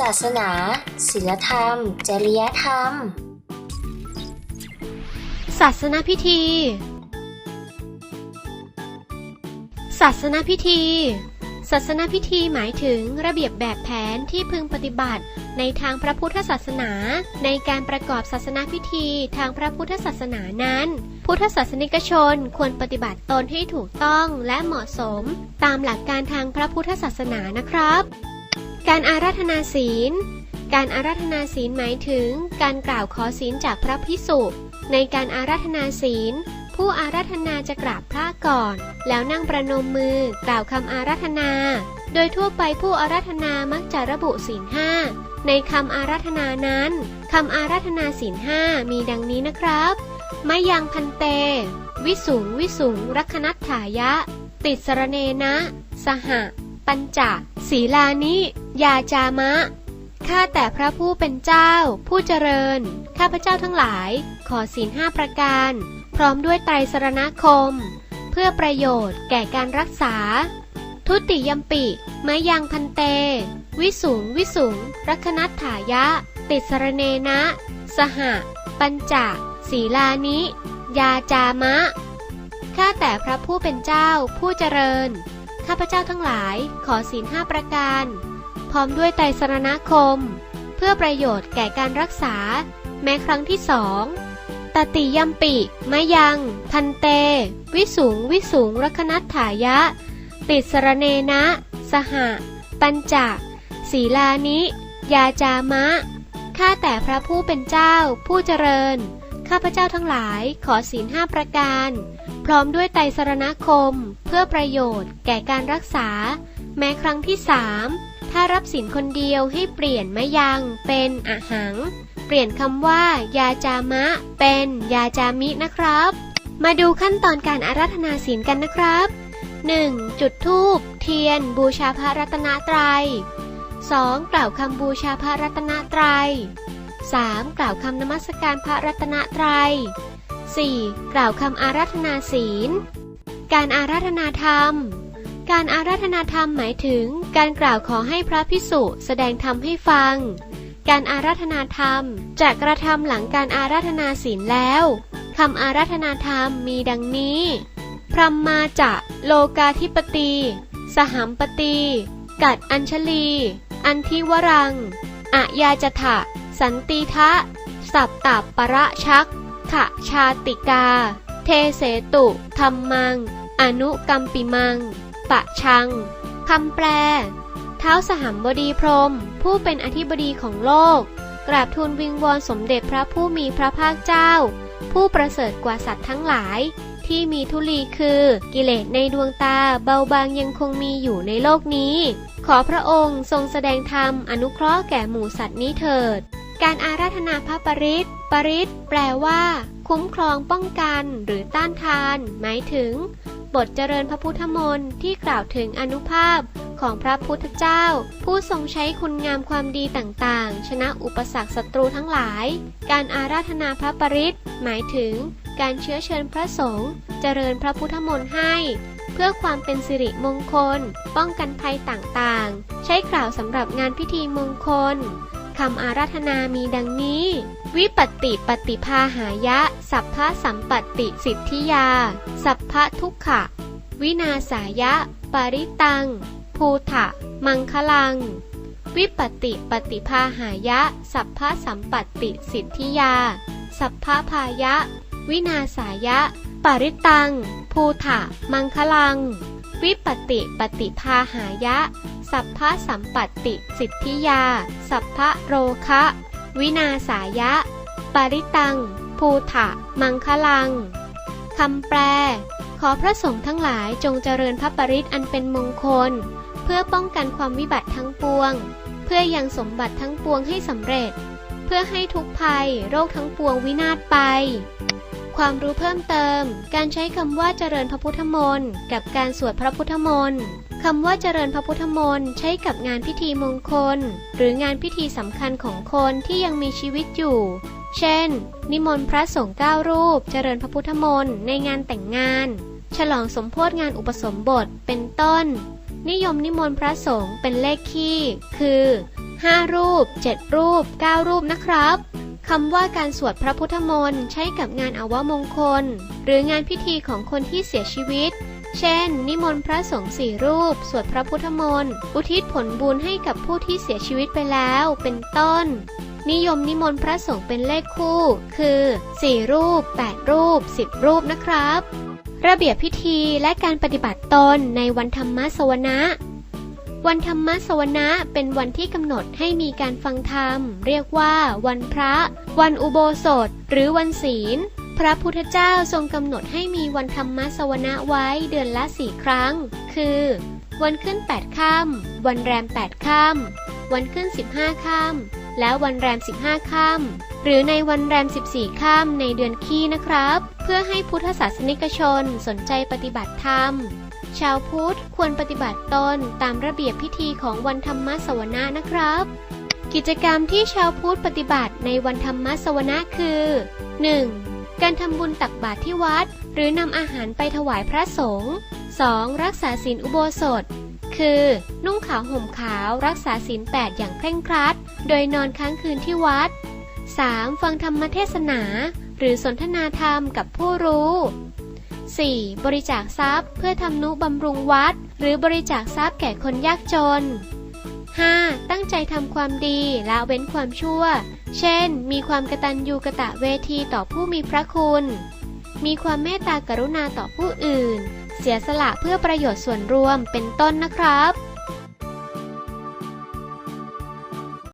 ศาสนา ศีลธรรม จริยธรรม ศาสนาพิธี ศาสนาพิธี ศาสนาพิธีหมายถึงระเบียบแบบแผนที่พึงปฏิบัติ ในทางพระพุทธศาสนา ในการประกอบศาสนาพิธีทางพระพุทธศาสนานั้น พุทธศาสนิกชนควรปฏิบัติตนให้ถูกต้องและเหมาะสม ตามหลักการทางพระพุทธศาสนานะครับ การอาราธนาศีล การอาราธนาศีลหมายถึง การกล่าวขอศีลจากพระพิสุในการอาราธนาศีล ผู้อาราธนาจะกราบพระก่อน แล้วนั่งประนมมือกล่าวคำอาราธนา โดยทั่วไปผู้อาราธนามักจะระบุศีลห้าในคำอาราธนานั้นคำอาราธนาศีลห้ามีดังนี้นะครับมะยังพันเต วิสุงวิสุงรักนัตถายะ ติสรเนนะ สห ปัญจศีลานิ ยาจามะ ข้าแต่พระผู้เป็นเจ้า ผู้เจริญ ข้าพระเจ้าทั้งหลาย ขอศีลห้าประการ พร้อมด้วยไตรสรณคม เพื่อประโยชน์แก่การรักษา ทุติยมปิมะยังพันเต วิสุงวิสุงรักนัตถายะ ติสรเนนะ สหะ ปัญจศีลานิ ยาจามะ ข้าแต่พระผู้เป็นเจ้าผู้เจริญ ข้าพเจ้าทั้งหลาย ขอศีลห้าประการ พร้อมด้วยไตรสรณคม เพื่อประโยชน์แก่การรักษา แม้ครั้งที่สองตติยัมปิมะยัง พันเต วิสุงวิสุงรักนัตถายะ ติสรเนนะ สหะ ปัญจศีลานิ ยาจามะ ข้าแต่พระผู้เป็นเจ้า ผู้เจริญ ข้าพเจ้าทั้งหลายขอศีลห้าประการ พร้อมด้วยไตรสรณคม เพื่อประโยชน์แก่การรักษา แม้ครั้งที่สาม ถ้ารับศีลคนเดียวให้เปลี่ยนมะยังเป็นอะหัง เปลี่ยนคำว่า ยาจามะ เป็นยาจามินะครับ มาดูขั้นตอนการอาราธนาศีลกันนะครับ 1. จุดธูปเทียน บูชาพระรัตนตรัย 2. กล่าวคำบูชาพระรัตนตรัย 3. กล่าวคำนมัสการพระรัตนตรัย 4. กล่าวคำอาราธนาศีล การอาราธนาธรรม การอาราธนาธรรมหมายถึง การกล่าวขอให้พระพิสุแสดงธรรมให้ฟัง การอาราธนาธรรมจะกระทำหลังการอาราธนาศีลแล้วคำอาราธนาธรรมมีดังนี้ พรหมมาจะโลกาธิปตี สหัมปตี กัดอัญชลี อันทิวรังอะยาจทะสันติทะ สับตับประชักขะชาติกา เทเสตุธรรมัง อนุกัมปิมัง ปะชัง คำแปล เท้าสหัมบดีพรม ผู้เป็นอธิบดีของโลก กราบทูลวิงวอนสมเด็จพระผู้มีพระภาคเจ้า ผู้ประเสริฐกว่าสัตว์ทั้งหลาย ที่มีทุลีคือกิเลสในดวงตาเบาบางยังคงมีอยู่ในโลกนี้ ขอพระองค์ทรงแสดงธรรมอนุเคราะห์แก่หมู่สัตว์นี้เถิด การอาราธนาพระปริตปริตแปลว่า คุ้มครองป้องกันหรือต้านทาน หมายถึง บทเจริญพระพุทธมนต์ที่กล่าวถึงอนุภาพของพระพุทธเจ้า ผู้ทรงใช้คุณงามความดีต่างๆ ชนะอุปสรรคศัตรูทั้งหลาย การอาราธนาพระปริตหมายถึงการเชื้อเชิญพระสงฆ์เจริญพระพุทธมนต์ให้ เพื่อความเป็นสิริมงคล ป้องกันภัยต่างๆ ใช้กล่าวสำหรับงานพิธีมงคลคำอาราธนามีดังนี้ วิปติปฏิภาหายะ สัพพะสัมปติสิทธิยา สัพพะทุกขะ วินาสายะ ปริตัง ภูถะ มังคลัง วิปติปฏิภาหายะ สัพพะสัมปติสิทธิยา สัพพะพายะ วินาสายะ ปริตัง ภูถะ มังคลัง วิปติปฏิภาหายะ สัพพะสัมปติสิทธิยา สัพพะโรคะวินาสายะ ปริตัง ภูถะ มังคลัง คำแปล ขอพระสงฆ์ทั้งหลายจงเจริญพระปริตอันเป็นมงคล เพื่อป้องกันความวิบัติทั้งปวง เพื่อยังสมบัติทั้งปวงให้สำเร็จ เพื่อให้ทุกภัย โรคทั้งปวงวินาศไป ความรู้เพิ่มเติม การใช้คำว่าเจริญพระพุทธมนต์กับการสวดพระพุทธมนต์คำว่าเจริญพระพุทธมนต์ใช้กับงานพิธีมงคล หรืองานพิธีสำคัญของคนที่ยังมีชีวิตอยู่ เช่น นิมนต์พระสงฆ์เก้ารูป เจริญพระพุทธมนต์ในงานแต่งงาน ฉลองสมโพธงานอุปสมบทเป็นต้น นิยมนิมนต์พระสงฆ์เป็นเลขคี่ คือ 5 รูป 7 รูป 9 รูปนะครับคำว่าการสวดพระพุทธมนต์ใช้กับงานอาวมงคล หรืองานพิธีของคนที่เสียชีวิต เช่น นิมนต์พระสงฆ์สี่รูป สวดพระพุทธมนต์ อุทิศผลบุญให้กับผู้ที่เสียชีวิตไปแล้ว เป็นต้น นิยมนิมนต์พระสงฆ์เป็นเลขคู่ คือ 4 รูป 8 รูป 10 รูปนะครับ ระเบียบพิธีและการปฏิบัติตนในวันธรรมสวนะวันธรรมสวนะเป็นวันที่กำหนดให้มีการฟังธรรม เรียกว่าวันพระ วันอุโบสถ หรือวันศีล พระพุทธเจ้าทรงกำหนดให้มีวันธรรมสวนะไว้เดือนละสี่ครั้ง คือ วันขึ้น 8 ค่ำวันแรม 8 ค่ำวันขึ้น 15 ค่ำ และวันแรม 15 ค่ำหรือในวันแรม 14 ค่ำในเดือนขี้นะครับ เพื่อให้พุทธศาสนิกชนสนใจปฏิบัติธรรม ชาวพุทธควรปฏิบัติตนตามระเบียบพิธีของวันธรรมสวนะนะครับ กิจกรรมที่ชาวพุทธปฏิบัติในวันธรรมสวนะคือ 1. การทำบุญตักบาตรที่วัด หรือนำอาหารไปถวายพระสงฆ์ 2. รักษาศีลอุโบสถ คือ นุ่งขาวห่มขาวรักษาศีลแปดอย่างเคร่งครัด โดยนอนค้างคืนที่วัด 3. ฟังธรรมเทศนา หรือสนทนาธรรมกับผู้รู้ 4. บริจาคทรัพย์เพื่อทำนุบำรุงวัด หรือบริจาคทรัพย์แก่คนยากจน 5. ตั้งใจทำความดีละเว้นความชั่ว เช่น มีความกตัญญูกะตะเวทีต่อผู้มีพระคุณ มีความเมตตากรุณาต่อผู้อื่น เสียสละเพื่อประโยชน์ส่วนรวมเป็นต้นนะครับ